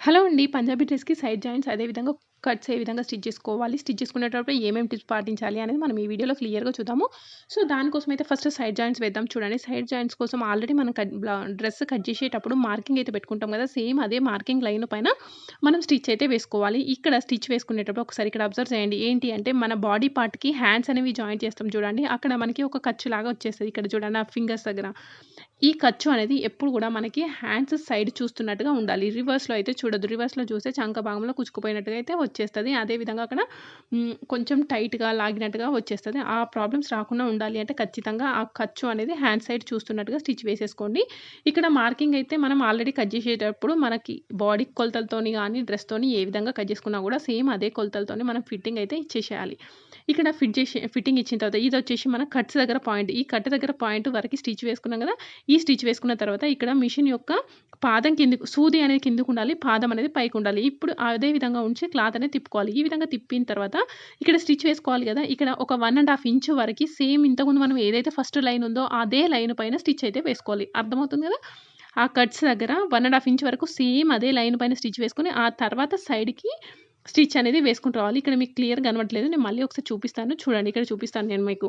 Hello అండి. పంజాబీ డ్రెస్‌కి side joints అదేవిధంగా కట్స్ ఏ విధంగా స్టిచ్ చేసుకోవాలి, స్టిచ్ చేసుకునేటప్పుడు ఏమేమి టిప్స్ పాటించాలి అనేది మనం ఈ వీడియోలో క్లియర్‌గా చూద్దాము. సో, దానికోసం అయితే ఫస్ట్ సైడ్ జాయింట్స్ వేద్దాం చూడండి. సైడ్ జాయింట్స్ కోసం ఆల్రెడీ మనం కట్ డ్రెస్ కట్ చేసేటప్పుడు మార్కింగ్ అయితే పెట్టుకుంటాం కదా! సేమ్ అదే మార్కింగ్ లైన్ పైన మనం స్టిచ్ అయితే వేసుకోవాలి. ఇక్కడ స్టిచ్ వేసుకునేటప్పుడు ఒకసారి ఇక్కడ అబ్జర్వ్ చేయండి. ఏంటి అంటే మన బాడీ పార్ట్‌కి హ్యాండ్స్ అనేవి జాయింట్ చేస్తాం చూడండి. అక్కడ మనకి ఒక ఖర్చు లాగా వచ్చేస్తుంది ఇక్కడ చూడండి ఆ ఫింగర్స్ దగ్గర. ఈ ఖర్చు అనేది ఎప్పుడు కూడా మనకి హ్యాండ్స్ సైడ్ చూస్తున్నట్టుగా ఉండాలి. రివర్స్‌లో అయితే చూడదు రివర్స్‌లో చూస్తే చంక భాగంలో కుచ్చుకుపోయినట్టుగా అయితే వచ్చేస్తుంది అదేవిధంగా అక్కడ కొంచెం టైట్‌గా లాగినట్టుగా వచ్చేస్తుంది ఆ ప్రాబ్లమ్స్ రాకుండా ఉండాలి అంటే ఖచ్చితంగా ఆ ఖర్చు అనేది హ్యాండ్ సైడ్ చూస్తున్నట్టుగా స్టిచ్ వేసేసుకోండి. ఇక్కడ మార్కింగ్ అయితే మనం ఆల్రెడీ కట్ చేసేటప్పుడు మనకి బాడీ కొలతలతోని కానీ డ్రెస్‌తోని ఏ విధంగా కట్ చేసుకున్నా కూడా సేమ్ అదే కొలతలతోని మనం ఫిట్టింగ్ అయితే ఇచ్చేసేయాలి. ఇక్కడ ఫిట్ చేసి ఫిట్టింగ్ ఇచ్చిన తర్వాత ఇది వచ్చేసి మన కట్స్ దగ్గర పాయింట్. ఈ కట్ దగ్గర పాయింట్ వరకు స్టిచ్ వేసుకున్నాం కదా! ఈ స్టిచ్ వేసుకున్న తర్వాత ఇక్కడ మిషన్ యొక్క పాదం కిందకు సూది అనేది కిందకు ఉండాలి పాదం అనేది పైకి ఉండాలి ఇప్పుడు అదే విధంగా ఉంచి క్లాత్ అనేది తిప్పుకోవాలి. ఈ విధంగా తిప్పిన తర్వాత ఇక్కడ స్టిచ్ వేసుకోవాలి కదా! ఇక్కడ ఒక వన్ అండ్ హాఫ్ ఇంచ్ వరకు సేమ్ ఇంతకుముందు మనం ఏదైతే ఫస్ట్ లైన్ ఉందో అదే లైన్ పైన స్టిచ్ అయితే వేసుకోవాలి. అర్థమవుతుంది కదా! ఆ కట్స్ దగ్గర వన్ అండ్ హాఫ్ ఇంచ్ వరకు సేమ్ అదే లైన్ పైన స్టిచ్ వేసుకొని ఆ తర్వాత సైడ్‌కి స్టిచ్ అనేది వేసుకుంటూ రావాలి. ఇక్కడ మీకు క్లియర్‌గా కనబడట్లేదు. నేను మళ్ళీ ఒకసారి చూపిస్తాను. చూడండి ఇక్కడ చూపిస్తాను నేను మీకు.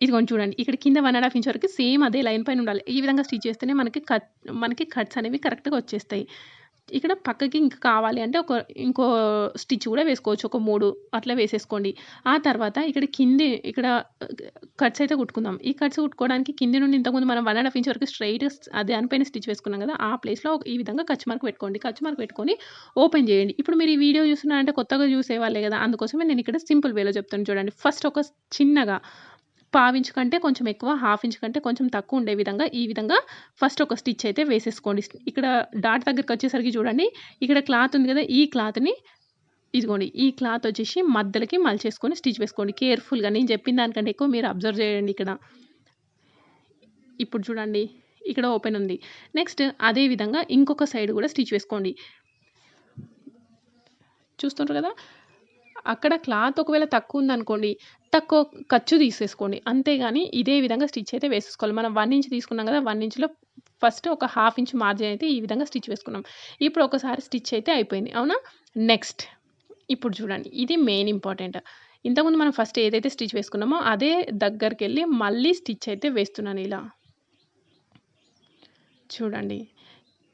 ఇదిగోండి చూడండి. ఇక్కడ కింద వన్ అండ్ హాఫ్ ఇంచ్ వరకు సేమ్ అదే లైన్ పైన ఉండాలి. ఈ విధంగా స్టిచ్ చేస్తేనే మనకి కట్ మనకి కట్స్ అనేవి కరెక్ట్‌గా వచ్చేస్తాయి. ఇక్కడ పక్కకి ఇంకా కావాలి అంటే ఒక ఇంకో స్టిచ్ కూడా వేసుకోవచ్చు. ఒక మూడు అట్లా వేసేసుకోండి. ఆ తర్వాత ఇక్కడ కింది ఇక్కడ కట్స్ అయితే కుట్టుకుందాం. ఈ కట్స్ కుట్టుకోవడానికి కింది నుండి ఇంతకుముందు మనం వన్ అండ్ హాఫ్ ఇంచ్ వరకు స్ట్రైట్ అదే దానిపైన స్టిచ్ వేసుకున్నాం కదా! ఆ ప్లేస్‌లో ఈ విధంగా ఖర్చు మార్క్ పెట్టుకోండి. ఖర్చు మార్క్ పెట్టుకొని ఓపెన్ చేయండి. ఇప్పుడు మీరు ఈ వీడియో చూస్తున్నారంటే కొత్తగా చూసేవాళ్ళే కదా! అందుకోసమే నేను ఇక్కడ సింపుల్ వేలో చెప్తాను చూడండి. ఫస్ట్ ఒక చిన్నగా పావించు కంటే కొంచెం ఎక్కువ, హాఫ్ ఇంచ్ కంటే కొంచెం తక్కువ ఉండే విధంగా ఈ విధంగా ఫస్ట్ ఒక స్టిచ్ అయితే వేసేసుకోండి. ఇక్కడ డాట్ దగ్గరికి వచ్చేసరికి చూడండి. ఇక్కడ క్లాత్ ఉంది కదా! ఈ క్లాత్‌ని ఇదిగోండి. ఈ క్లాత్ వచ్చేసి మధ్యలోకి మలిచేసుకొని స్టిచ్ వేసుకోండి. కేర్‌ఫుల్‌గా నేను చెప్పిన దానికంటే ఎక్కువ మీరు అబ్జర్వ్ చేయండి ఇక్కడ. ఇప్పుడు చూడండి. ఇక్కడ ఓపెన్ ఉంది. నెక్స్ట్ అదే విధంగా ఇంకొక సైడ్ కూడా స్టిచ్ వేసుకోండి. చూస్తుంటారు కదా! అక్కడ క్లాత్ ఒకవేళ తక్కువ ఉందనుకోండి. తక్కువ ఖర్చు తీసేసుకోండి. అంతేగాని ఇదే విధంగా స్టిచ్ అయితే వేసేసుకోవాలి. మనం వన్ ఇంచ్ తీసుకున్నాం కదా! వన్ ఇంచ్‌లో ఫస్ట్ ఒక హాఫ్ ఇంచ్ మార్జిన్ అయితే ఈ విధంగా స్టిచ్ వేసుకున్నాం. ఇప్పుడు ఒకసారి స్టిచ్ అయితే అయిపోయింది. అవునా? నెక్స్ట్ ఇప్పుడు చూడండి. ఇది మెయిన్ ఇంపార్టెంట్. ఇంతకుముందు మనం ఫస్ట్ ఏదైతే స్టిచ్ వేసుకున్నామో అదే దగ్గరికెళ్ళి మళ్ళీ స్టిచ్ అయితే వేస్తున్నాను ఇలా. చూడండి.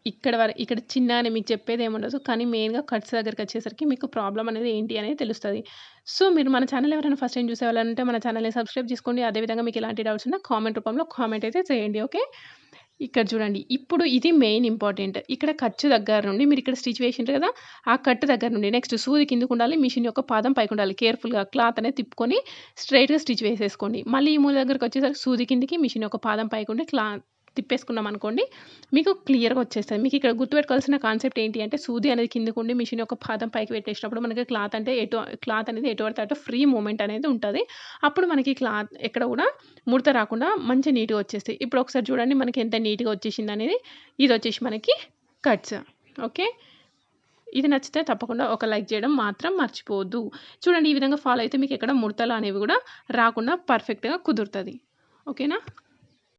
ఇక్కడ వర ఇక్కడ చిన్న అని మీకు చెప్పేది ఏమీ ఉండదు కానీ మెయిన్‌గా కట్స్ దగ్గరికొచ్చేసరికి మీకు ప్రాబ్లం అనేది ఏంటి అనేది తెలుస్తుంది సో, మీరు మన ఛానల్ ఎవరైనా ఫస్ట్ టైం చూసేవాళ్ళంటే మన ఛానల్‌ని సబ్స్క్రైబ్ చేసుకోండి. అదేవిధంగా మీకు ఎలాంటి డౌట్స్ ఉన్నా కామెంట్ రూపంలో కామెంట్ అయితే చేయండి. ఓకే. ఇక్కడ చూడండి. ఇప్పుడు ఇది మెయిన్ ఇంపార్టెంట్. ఇక్కడ ఖర్చు దగ్గర నుండి మీరు ఇక్కడ స్టిచ్ వేసిండ్రు కదా! ఆ కట్ దగ్గర నుండి నెక్స్ట్ సూది కిందకు ఉండాలి మిషన్ యొక్క పాదం పైకి ఉండాలి కేర్‌ఫుల్‌గా క్లాత్ అనేది తిప్పుకొని స్ట్రెయిట్‌గా స్టిచ్ వేసేసుకోండి. మళ్ళీ ఈ మూల దగ్గరికొచ్చేసరికి సూది కిందకి మిషన్ యొక్క పాదం పైకి ఉండి క్లాత్ తిప్పేసుకున్నాం అనుకోండి. మీకు క్లియర్‌గా వచ్చేస్తుంది మీకు ఇక్కడ గుర్తుపెట్టుకోవాల్సిన కాన్సెప్ట్ ఏంటి అంటే సూది అనేది కిందకు ఉండి మిషన్ యొక్క పాదం పైకి పెట్టేసినప్పుడు మనకి క్లాత్ అంటే ఎటు క్లాత్ అనేది ఎటు పడితే అటు ఫ్రీ మూమెంట్ అనేది ఉంటుంది అప్పుడు మనకి క్లాత్ ఎక్కడ కూడా ముడత రాకుండా మంచి నీట్‌గా వచ్చేస్తాయి. ఇప్పుడు ఒకసారి చూడండి మనకి ఎంత నీట్‌గా వచ్చేసింది అనేది ఇది వచ్చేసి మనకి కట్స్. ఓకే. ఇది నచ్చితే తప్పకుండా ఒక లైక్ చేయడం మాత్రం మర్చిపోవద్దు. చూడండి ఈ విధంగా ఫాలో అయితే మీకు ఎక్కడ ముడతలు అనేవి కూడా రాకుండా పర్ఫెక్ట్‌గా కుదురుతుంది ఓకేనా?